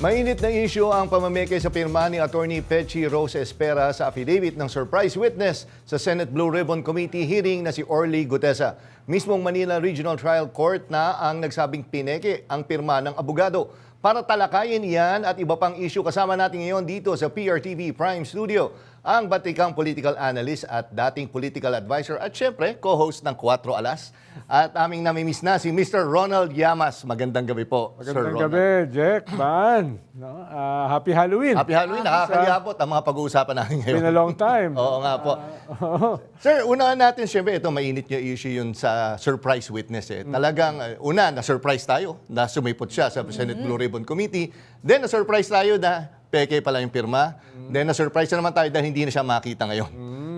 Mainit na issue ang pamameke sa pirma ni Attorney Pechi Rose Espera sa affidavit ng surprise witness sa Senate Blue Ribbon Committee hearing na si Orly Gutesa. Mismong Manila Regional Trial Court na ang nagsabing pineke ang pirma ng abogado. Para talakayin yan at iba pang issue kasama natin ngayon dito sa PRTV Prime Studio, ang batikang political analyst at dating political advisor at syempre co-host ng 4 Alas. At aming namimiss na si Mr. Ronald Llamas. Magandang gabi po, Sir Magandang Ronald. gabi, Jack, Man. No? Ah, happy Halloween. Happy Halloween. Nakakaliabot ang mga pag-uusapan natin ngayon. Been a long time. Oo nga po. Sir, unahan natin, siyempre, ito, mainit yung issue yun sa surprise witness. Eh. Talagang, uh, una, na-surprise tayo na sumipot siya sa Senate Blue Ribbon Committee. Then, na-surprise tayo na peke pala yung pirma. Then, na-surprise na naman tayo dahil hindi na siya makita ngayon.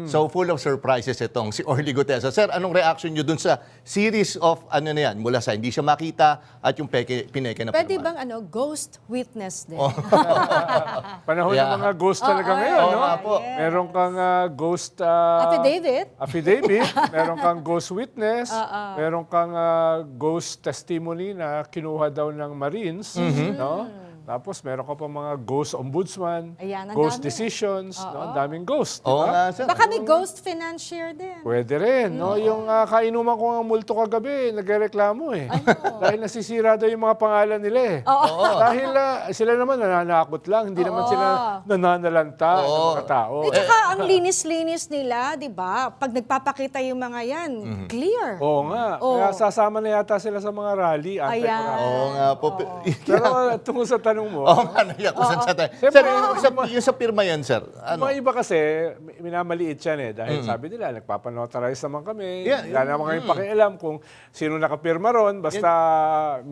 So, full of surprises itong si Orly Gutesa. Sir, anong reaction nyo dun sa series of, ano na yan, mula sa hindi siya makita at yung peke, pineke na Pwede pirma? bang ano, ghost witness din? Panahon Yeah. ng mga ghost talaga Oo, ngayon, oo no? nga po. Meron kang ah, ghost ah, Affidavit? affidavit, meron kang ghost witness, meron kang ah, ghost testimony na kinuha daw ng Marines, Mm-hmm. no? Tapos meron ka pa mga ghost ombudsman, Ayan, ang ghost dami. decisions, no? Ang daming ghost, di Oo ba? nga, sir. Baka may ghost financier din. Pwede rin, no? Yung ah, kainuman ko ng multo kagabi, nagreklamo eh. Dahil nasisira daw yung mga pangalan nila eh. Dahil ah, sila naman nananakot lang, hindi naman sila nananalanta ng mga tao. At saka ang linis-linis nila, di ba? Pag nagpapakita yung mga yan, Mhm. clear. Oo nga. Kaya sasama na yata sila sa mga rally. Ayan. anti-corruption. Oo nga po. Pero ah, tungo sa tanong mo, Oo nga, naiyak ko sa tayo. Sir, yung sa, yung sa pirma yan, sir. Ano? mga iba kasi, minamaliit yan eh. Dahil sabi nila, nagpapanotarize naman kami. Yeah, Wala naman kami pakialam kung sino nakapirma ron. Basta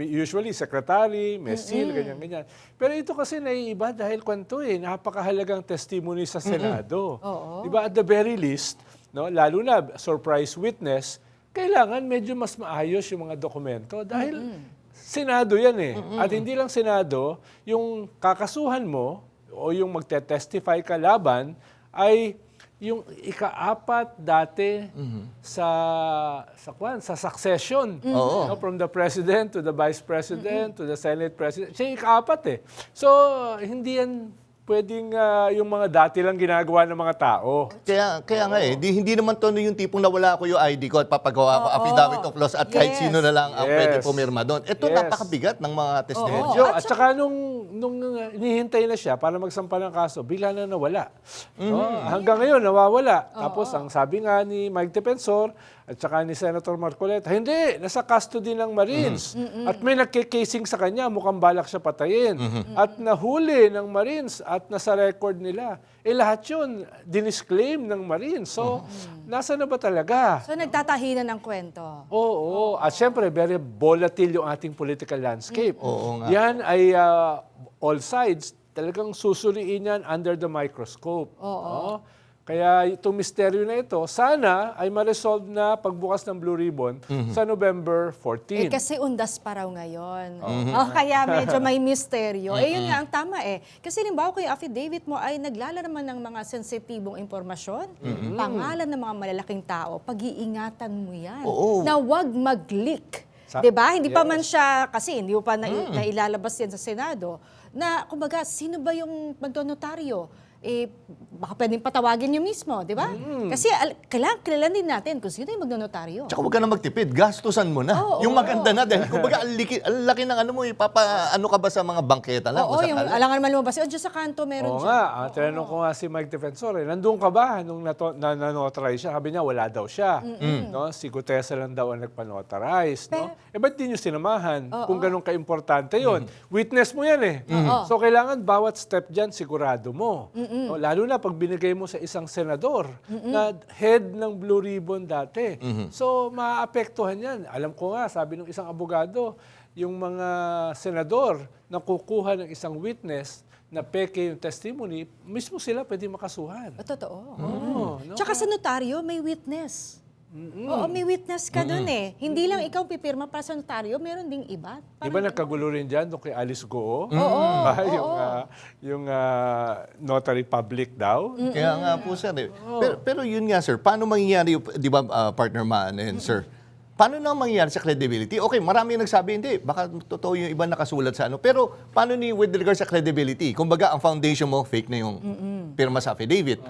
usually secretary, may seal, ganyan-ganyan. Pero ito kasi naiiba dahil kwento eh. Napakahalagang testimony sa Senado. Di ba at the very least, no, lalo na surprise witness, kailangan medyo mas maayos yung mga dokumento dahil Senado yan eh. At hindi lang Senado, yung kakasuhan mo o yung magte-testify ka laban ay yung ikaapat dati sa sa kwan sa succession. Oo. No, from the president to the vice president to the senate president. Siya yung ikaapat eh. So hindi yan pwedeng ah, yung mga dati lang ginagawa ng mga tao Kaya, kaya nga eh, di, hindi naman to yung tipong nawala ko yung ID ko at papagawa ko affidavit of loss at kahit Yes. sino na lang ang Yes. pwede pumirma doon. Ito Yes. napakabigat ng mga testimonya. Medyo, at at saka nung, nung uh, inihintay na siya para magsampa ng kaso, bigla na nawala. No? Hanggang ngayon, nawawala. Tapos, ang sabi nga ni Mike Defensor at saka ni Senator Marcoleta, hindi, nasa custody ng Marines. At may nagkikasing sa kanya, mukhang balak siya patayin. At nahuli ng Marines at nasa record nila. Eh lahat yun, dinisclaim ng Marines. So, nasa na ba talaga? So nagtatahinan ng kwento. Oo, at syempre very volatile yung ating political landscape. Oo nga. Yan ay ah, all sides talagang susuriin yan under the microscope. Oo. Kaya itong misteryo na ito, sana ay ma-resolve na pagbukas ng Blue Ribbon sa November 14. Eh kasi undas pa raw ngayon. Oh, kaya medyo may misteryo. Eh yun nga ang tama eh. Kasi limbawa kung yung affidavit mo ay naglalaman ng mga sensitibong impormasyon, pangalan ng mga malalaking tao, pag-iingatan mo yan. Oo. Na wag mag-leak. Sa- 'Di ba? Hindi pa man Yes. siya kasi hindi pa na, nailalabas yan sa Senado na kumbaga sino ba yung magdonotaryo? Eh, baka pwedeng patawagin nyo mismo, di ba? Kasi al- kailangan kilalanin din natin kung sino yung magdonotaryo. Tsaka huwag ka na magtipid, gastusan mo na. Oo, yung oo, maganda na, dahil kumbaga, ang liki- ang laki ng ano mo, ipapa, ano ka ba sa mga bangketa lang? o Oo, sa yung kalye? alangan naman lumabas. O, dyan sa kanto meron Oo dyan. nga, ah, tinanong ko nga si Mike Defensor, eh, nandun ka ba nung nato, na, nanotarize siya? Sabi niya, wala daw siya. No? Si Gutesa lang daw ang nagpanotarize. No? Eh, ba't di nyo sinamahan? Kung ganun ka-importante yon Witness mo yan eh. So, kailangan bawat step dyan, sigurado mo. No? Lalo na pag binigay mo sa isang senador na head ng Blue Ribbon dati. So, maapektuhan yan. Alam ko nga, sabi ng isang abogado, yung mga senador na kukuha ng isang witness na peke yung testimony, mismo sila pwede makasuhan. O, totoo. Oo, no? Tsaka sa notaryo, may witness. Oo, may witness ka dun eh. Hindi lang ikaw pipirma para sa notaryo, meron ding iba. Di ba nagkagulo rin dyan doon kay Alice Goo? Oo, Ah, yung ah, yung ah, notary public daw. Kaya nga po, sir. Eh. Pero, pero yun nga, sir, paano mangyayari, yung- di ba, ah, partner man, and sir, paano na mangyayari sa credibility? Okay, marami yung nagsabi, hindi, baka totoo yung iba nakasulat sa ano. Pero paano ni with regard sa credibility? Kumbaga, ang foundation mo, fake na yung pirma sa affidavit.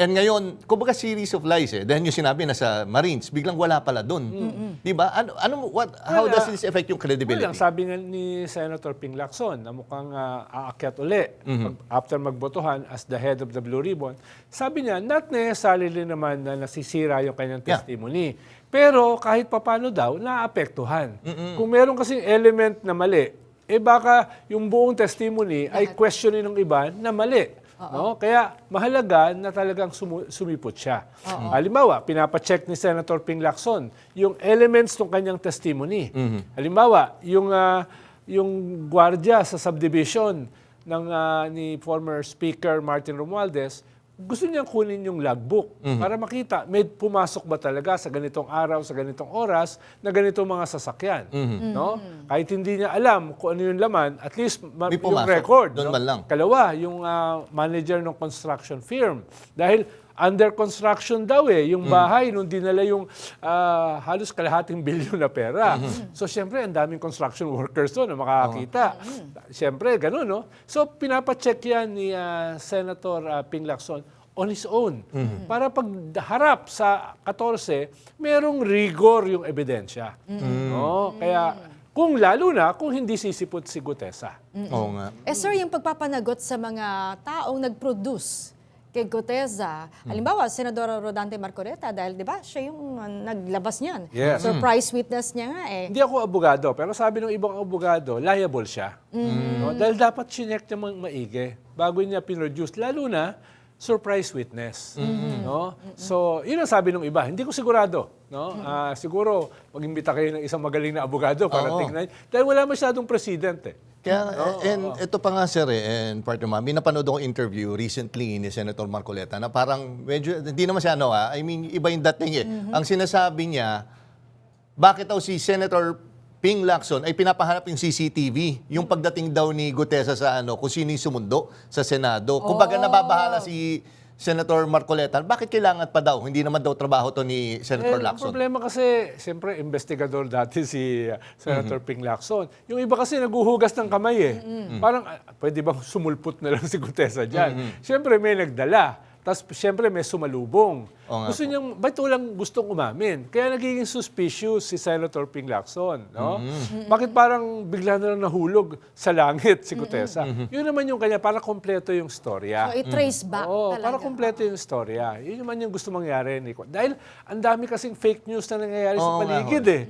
And ngayon, kumbaga series of lies eh. Dahil yung sinabi na sa Marines, biglang wala pala doon. Di ba? Ano, ano, what, how Wala. does this affect yung credibility? Well, ang sabi nga ni Senator Ping Lacson na mukhang ah, aakyat uli pag- after magbotohan as the head of the Blue Ribbon, sabi niya, not necessarily naman na nasisira yung kanyang Yeah. testimony. Pero kahit papano daw, naapektuhan. Kung meron kasing element na mali, eh baka yung buong testimony ay questionin ng iba na mali. No? Kaya mahalaga na talagang sumu- sumipot siya. Halimbawa, pinapacheck ni Senator Ping Lacson yung elements ng kanyang testimony. Halimbawa, yung ah, yung gwardiya sa subdivision ng ah, ni former Speaker Martin Romualdez, gusto niyang kunin yung logbook para makita may pumasok ba talaga sa ganitong araw, sa ganitong oras na ganitong mga sasakyan, no? Kahit hindi niya alam kung ano yung laman, at least ma- May yung pumasok. record, Doon no? man lang. Kalawa, yung ah, manager ng construction firm. Dahil under construction daw eh, yung bahay nung dinala yung ah, halos kalahating bilyon na pera. So syempre, ang daming construction workers doon na makakakita. Syempre, ganun, no? So pinapacheck yan ni ah, Senator ah, Ping Lacson on his own. Para pag harap sa 14, merong rigor yung ebidensya. No? Kaya kung lalo na kung hindi sisipot si Gutesa. Oo nga. Eh sir, yung pagpapanagot sa mga taong nag-produce kay Guteza, halimbawa, Senador Rodante Marcoreta, dahil di ba, siya yung uh, naglabas niyan. Yes. Surprise witness niya nga eh. Hindi ako abogado, pero sabi ng ibang abogado, liable siya. No? Dahil dapat chinek niya mang maigi bago niya pinroduce, lalo na surprise witness. No? So, yun ang sabi ng iba. Hindi ko sigurado. No? Ah, siguro, mag-imbita kayo ng isang magaling na abogado para tingnan. Dahil wala masyadong president eh. Kaya, and ito pa nga sir, eh, and partner ma, may napanood akong interview recently ni Senator Marcoleta na parang medyo, hindi naman siya ano ha, I mean, iba yung dating eh. Ang sinasabi niya, bakit daw si Senator Ping Lacson ay pinapahanap yung CCTV, yung pagdating daw ni Gutesa sa ano, kung sino yung sumundo sa Senado. Kumbaga nababahala si Senator Marcoleta, bakit kailangan pa daw? Hindi naman daw trabaho to ni Senator Eh, Lacson. problema kasi, siyempre, investigador dati si uh, Senator Ping Lacson. Yung iba kasi naguhugas ng kamay eh. Parang, ah, pwede bang sumulput na lang si Gutesa dyan? Siyempre, may nagdala. Tapos, siyempre, may sumalubong. Oo nga Gusto niyang, ba't walang gustong umamin? Kaya nagiging suspicious si Senator Ping Lacson. No? Bakit parang bigla na lang nahulog sa langit si Gutesa? Yun naman yung kanya, para kompleto yung storya. So, i-trace back Oo, talaga. para kumpleto yung storya. Yun naman yung gusto mangyari. Nico. Dahil ang dami kasing fake news na nangyayari sa Oo nga, paligid eh.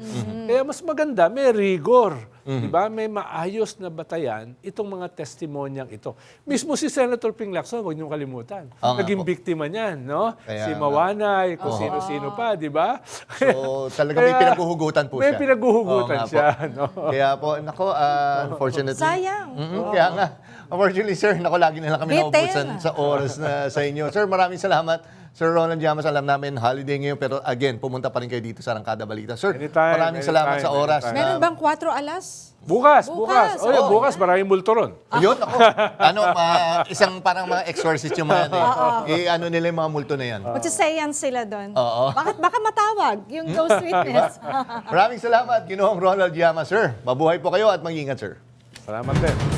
Kaya mas maganda, may rigor. Di ba? May maayos na batayan itong mga testimonyang ito. Mismo si Senator Ping Lacson, huwag niyong kalimutan. Nga Naging biktima niyan, no? Kaya si. Mawanay, kung sino-sino pa, di ba? So, talaga may pinaghuhugutan po may siya. pinaghuhugutan Oo nga po. siya, no? Kaya po, nako, ah, unfortunately. Sayang. Mm, Kaya nga. Unfortunately, sir, nako, lagi na lang kami naubusan sa oras na sa inyo. Sir, maraming salamat. Sir Ronald Llamas, alam namin, holiday ngayon, pero again, pumunta pa rin kayo dito sa Rangkada Balita. Sir, Anytime, maraming salamat anytime, sa oras. anytime. Meron bang 4 alas? Bukas, bukas. Bukas, Oh, yeah, oo. bukas, maraming multo ron. Ayun, ako. ano, ma- isang parang mga exorcist yung mga yan eh. Ano nila yung mga multo na yan. Magsisayan sila doon. Oo. Bakit baka matawag yung ghost witness? Maraming salamat, Ginoong Ronald Llamas, sir. Mabuhay po kayo at mag-ingat, sir. Salamat din.